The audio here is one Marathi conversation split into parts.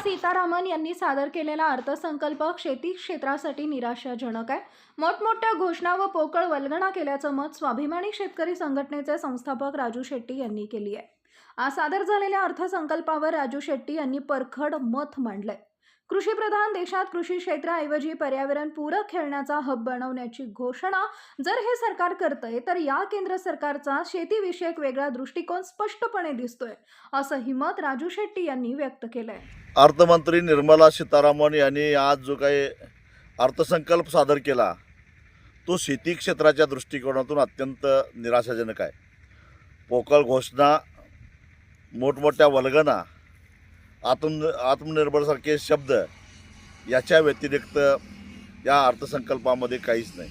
सीतारामन यांनी सादर केलेला अर्थसंकल्प शेती क्षेत्रासाठी निराशाजनक आहे. मोठमोठ्या घोषणा व पोकळ वल्गणा केल्याचं मत स्वाभिमानी शेतकरी संघटनेचे संस्थापक राजू शेट्टी यांनी केली आहे. आज सादर झालेल्या अर्थसंकल्पावर राजू शेट्टी यांनी परखड मत मांडलंय. कृषीप्रधान देशात कृषी क्षेत्राऐवजी पर्यावरण पूरक खेळण्याचा हब बनवण्याची घोषणा जर हे सरकार करतंय तर या केंद्र सरकारचा शेतीविषयक वेगळा दृष्टिकोन स्पष्टपणे दिसतोय असंही मत राजू शेट्टी यांनी व्यक्त केलंय. अर्थमंत्री निर्मला सीतारामन यांनी आज जो काही अर्थसंकल्प सादर केला तो शेती क्षेत्राच्या दृष्टिकोनातून अत्यंत निराशाजनक आहे. पोकळ घोषणा मोठमोठ्या वल्गना आत्म आत्मनिर्भरसारखे शब्द याच्या व्यतिरिक्त या अर्थसंकल्पामध्ये काहीच नाही.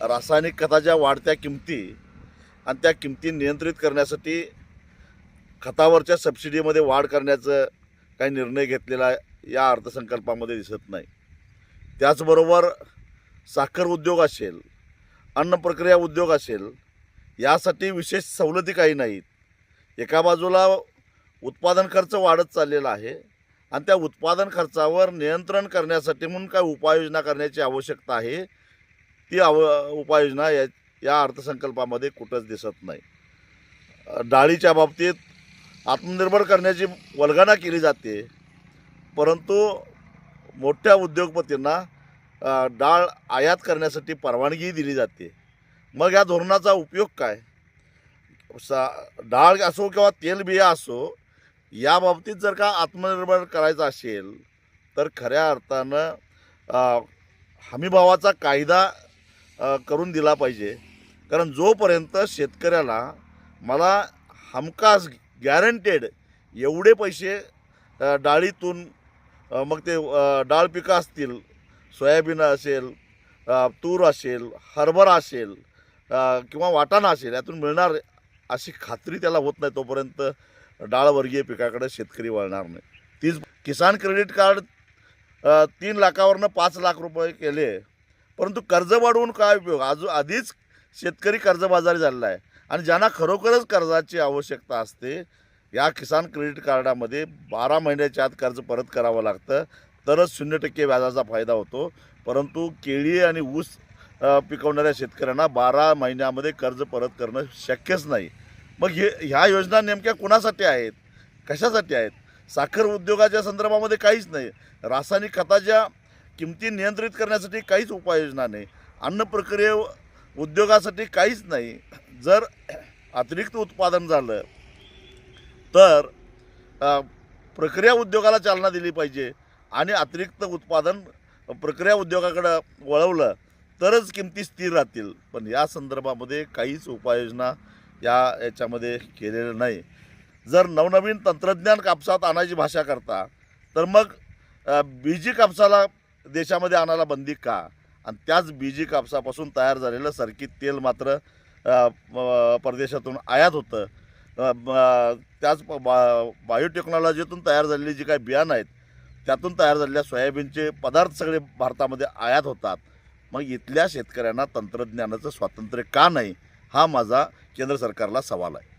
रासायनिक खताच्या वाढत्या किमती आणि त्या किमती नियंत्रित करण्यासाठी खतावरच्या सबसिडीमध्ये वाढ करण्याचं काही निर्णय घेतलेला या अर्थसंकल्पामध्ये दिसत नाही. त्याचबरोबर साखर उद्योग असेल अन्न प्रक्रिया उद्योग असेल यासाठी विशेष सवलती काही नाहीत. एका बाजूला उत्पादन खर्च वाढत चाललेला आहे आणि त्या उत्पादन खर्चावर नियंत्रण करण्यासाठी म्हणून काय उपाययोजना करण्याची आवश्यकता आहे ती आव उपाययोजना या या अर्थसंकल्पामध्ये कुठंच दिसत नाही. डाळीच्या बाबतीत आत्मनिर्भर करण्याची वल्गना केली जाते परंतु मोठ्या उद्योगपतींना डाळ आयात करण्यासाठी परवानगी दिली जाते. मग या धोरणाचा उपयोग काय? सा डाळ असो किंवा तेलबिया असो याबाबतीत जर का आत्मनिर्भर करायचं असेल तर खऱ्या अर्थानं हमीभावाचा कायदा करून दिला पाहिजे. कारण जोपर्यंत शेतकऱ्याला मला हमखास गॅरंटेड एवढे पैसे डाळीतून मग ते डाळ पिकं असतील सोयाबीन असेल तूर असेल हरभरा असेल किंवा वाटाणा असेल यातून मिळणार अशी खात्री त्याला होत नाही तोपर्यंत. डाळवर्गीय पिकाकडे शेतकरी वळणार नाही. तीच किसान क्रेडिट कार्ड तीन लाखावरनं पाच लाख रुपये केले. परंतु कर्ज वाढवून काय उपयोग? आजू आधीच शेतकरी कर्जबाजारी झालेला आहे. आणि ज्यांना खरोखरच कर्जाची आवश्यकता असते या किसान क्रेडिट कार्डामध्ये बारा महिन्याच्या आत कर्ज परत करावं लागतं. तरच शून्य टक्के व्याजाचा फायदा होतो. परंतु केळी आणि ऊस पिकवणाऱ्या शेतकऱ्यांना बारा महिन्यामध्ये कर्ज परत करणं शक्यच नाही. मग हे ह्या योजना नेमक्या कुणासाठी आहेत? कशासाठी आहेत? साखर उद्योगाच्या संदर्भामध्ये काहीच नाही. रासायनिक खताच्या किमती नियंत्रित करण्यासाठी काहीच उपाययोजना नाही. अन्न प्रक्रिये उद्योगासाठी काहीच नाही. जर अतिरिक्त उत्पादन झालं तर प्रक्रिया उद्योगाला चालना दिली पाहिजे आणि अतिरिक्त उत्पादन प्रक्रिया उद्योगाकडं वळवलं तरच किमती स्थिर राहतील. पण या संदर्भामध्ये काहीच उपाययोजना या याच्यामध्ये केलेलं नाही. जर नवनवीन तंत्रज्ञान कापसात आणायची भाषा करता तर मग बीजी कापसाला देशामध्ये आणायला बंदी का? आणि त्याच बीजी कापसापासून तयार झालेलं सरकी तेल मात्र परदेशातून आयात होतं. त्याच प- बा बायोटेक्नॉलॉजीतून तयार झालेली जी काही बियाणं आहेत त्यातून तयार झालेल्या सोयाबीनचे पदार्थ सगळे भारतामध्ये आयात होतात. मग इथल्या शेतकऱ्यांना तंत्रज्ञानाचं स्वातंत्र्य का नाही? हा माझा केंद्र सरकारला सवाल आहे.